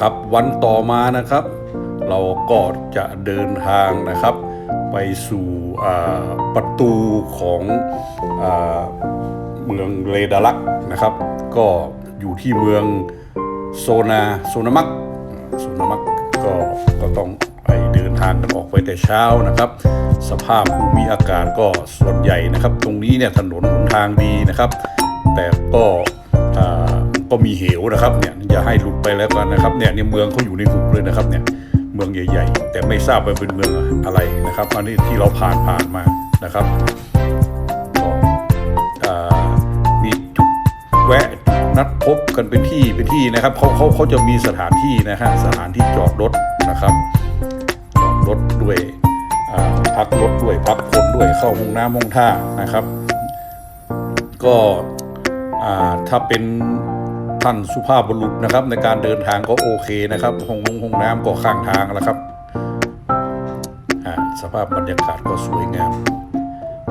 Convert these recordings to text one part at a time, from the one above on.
ครับวันต่อมานะครับ เราก็จะเดินทางนะครับ ไปสู่ประตูของอเมืองเลดาลักนะครับ ก็อยู่ที่เมืองโซนาโซนามักโซนามักก็ก็ต้องไปเดินทางกันออกไปแต่เช้านะครับ สภาพภูมิอากาศก็ส่วนใหญ่นะครับ ตรงนี้เนี่ยถนนหนทางดีนะครับ แต่ก็อ่า ก็มีเหวนะครับเนี่ยอย่าให้หลุดไปแล้วกันนะครับเนี่ยเนี่ยเมืองเขาอยู่ในหุบเลยนะครับเนี่ยเมืองใหญ่ ๆ แต่ไม่ทราบว่าเป็นเมืองอะไรนะครับอันนี้ที่เราผ่านผ่านมานะครับก็มีจุดแวะนัดพบกันเป็นที่เป็นที่นะครับเขาเขาเขาจะมีสถานที่นะฮะสถานที่จอดรถนะครับจอดรถด้วยพักรถด้วยพักคนด้วยเข้าห้องน้ำห้องท่านะครับ ก็ถ้าเป็น ท่านสุภาพบุรุษนะครับ ในการเดินทางก็โอเคนะครับห้องนงห้องน้ำก็ข้างทางแล้วครับสภาพบรรยากาศก็สวยงาม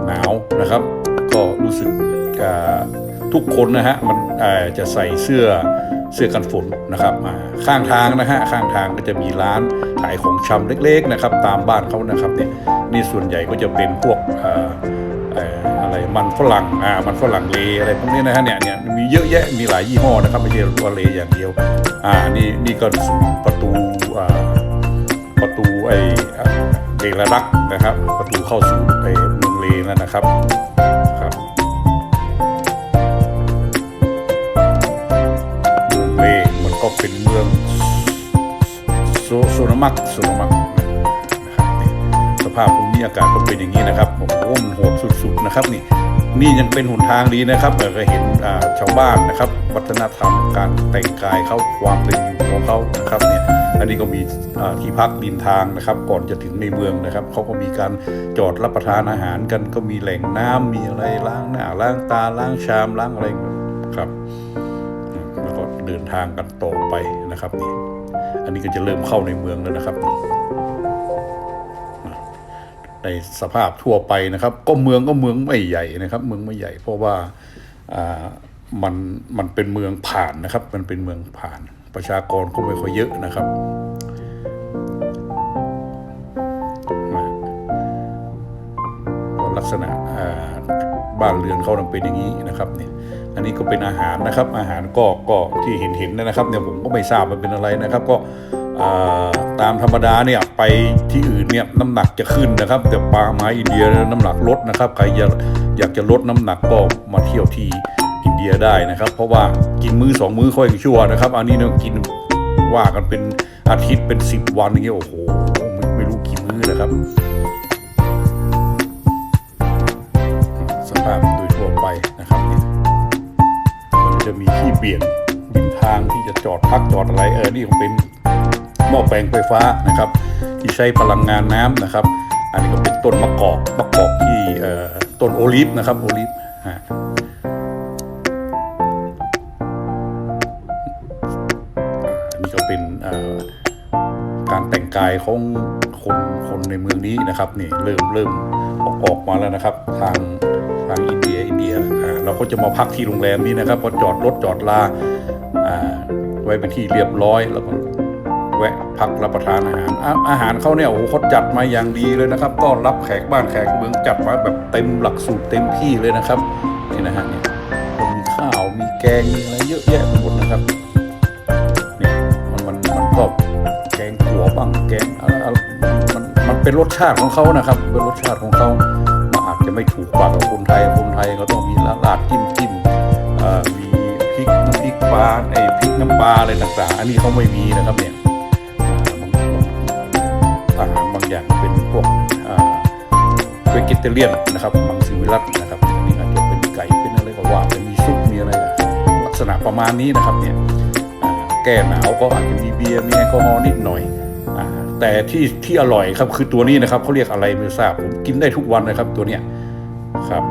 หนาวนะครับ ก็รู้สึกทุกคนนะฮะมันจะใส่เสื้อเสื้อกันฝนนะครับอ่าข้างทางนะฮะข้างทางก็จะมีร้านขายของชำเล็ก ๆ นะครับ ตามบ้านเขานะครับเนี่ยนี่ส่วนใหญ่ก็จะเป็นพวก อ่าเอ่ออะไรมันฝรั่งอ่ามันฝรั่งเลอะไรพวกนี้นะฮะเนี่ยเนี่ยมีเยอะแยะมีหลายยี่ห้อนะครับไม่ใช่ตัวเลอย่างเดียวอ่านี่นี่ก็ประตูอ่าประตูไอ้อ่าเดลรักษ์นะครับ ประตูเข้าสู่ไอเมืองเลนั่นนะครับครับเมืองเลมันก็เป็นเมืองโซโซนามักโซนมัก ภาพภูมิอากาศก็เป็นอย่างนี้นะครับโอ้โหมันโหดสุดๆนะครับนี่นี่ยังเป็นหนทางดีนะครับแต่ก็เห็นชาวบ้านนะครับ วัฒนธรรมการแต่งกายเขาความเป็นอยู่ของเขานะครับเนี่ยอันนี้ก็มีที่พักดินทางนะครับ ก่อนจะถึงในเมืองนะครับเขาก็มีการจอดรับประทานอาหารกัน ก็มีแหล่งน้ำมีอะไรล้างหน้าล้างตาล้างชามล้างอะไรครับแล้วก็เดินทางกันต่อไปนะครับนี่อันนี้ก็จะเริ่มเข้าในเมืองแล้วนะครับ ในสภาพทั่วไปนะครับ ก็เมืองก็เมืองไม่ใหญ่นะครับ เมืองไม่ใหญ่ เพราะว่ามันมันเป็นเมืองผ่านนะครับ มันเป็นเมืองผ่านประชากรก็ไม่ค่อยเยอะนะครับลักษณะบ้านเรือนเขาเป็นอย่างนี้นะครับเนี่ยอันนี้ก็เป็นอาหารนะครับ อาหารก็ก็ที่เห็นเห็นนะครับเนี่ยผมก็ไม่ทราบมันเป็นอะไรนะครับ ก็ ตามธรรมดาเนี่ยไปที่อื่นเนี่ยน้ำหนักจะขึ้นนะครับ แต่ปลาไม้อินเดียน้ำหนักลดนะครับใครอยากอยากจะลดน้ำหนักก็มาเที่ยวที่อินเดียได้นะครับ เพราะว่ากินมื้อสองมื้อค่อยชั่วนะครับ อันนี้เนี่ยกินว่ากันเป็นอาทิตย์เป็นสิบวันอย่างเงี้ยโอ้โหไม่ไม่รู้กี่มื้อนะครับ สภาพโดยทั่วไปนะครับเนี่ยมันจะมีที่เปลี่ยนริมทางที่จะจอดพักจอดอะไรเออนี่คงเป็น หม้อแปลงไฟฟ้านะครับ ที่ใช้พลังงานน้ำนะครับ อันนี้ก็เป็นต้นมะกอกมะกอกที่เอ่อต้นโอลิฟนะครับโอลิฟฮะอันนี้ก็เป็นเอ่อการแต่งกายของคนคนในเมืองนี้นะครับนี่เริ่มเริ่มออกออกมาแล้วนะครับ ทางทางอินเดียอินเดียอ่าเราก็จะมาพักที่โรงแรมนี้นะครับพอจอดรถจอดลาอ่าไว้เป็นที่เรียบร้อยแล้วก็ แวะพักรับประทานอาหารอาอาหารเขาเนี่ยโอ้โหเขาจัดมาอย่างดีเลยนะครับต้อนรับแขกบ้านแขกเมืองจัดมาแบบเต็มหลักสูตรเต็มที่เลยนะครับนี่นะฮะเนี่ยมีข้าวมีแกงมีอะไรเยอะแยะไปหมดนะครับเนี่ยมันมันมันก็แกงขัวบ้างแกงอะไรมันมันเป็นรสชาติของเขานะครับ เป็นรสชาติของเขาอาจจะไม่ถูกปากกับคนไทยคนไทยก็ต้องมีละลาดจิ้มจิ้มมีพริกน้ำพริกปลาไอ้พริกน้ำปลาอะไรต่างๆ อันนี้เขาไม่มีนะครับเนี่ย เวกิเตเลียนนะครับมังสวิรัตนะครับอันนี้อาจจะเป็นไก่เป็นอะไรก็ว่าเป็นมีซุปมีอะไรลักษณะประมาณนี้นะครับเนี่ยแก้หนาวก็อาจจะมีเบียร์มีแอลกอฮอล์นิดหน่อยอแต่ที่ที่อร่อยครับคือตัวนี้นะครับเขาเรียกอะไรไม่ทราบผมกินได้ทุกวันนะครับตัวเนี้ยครับ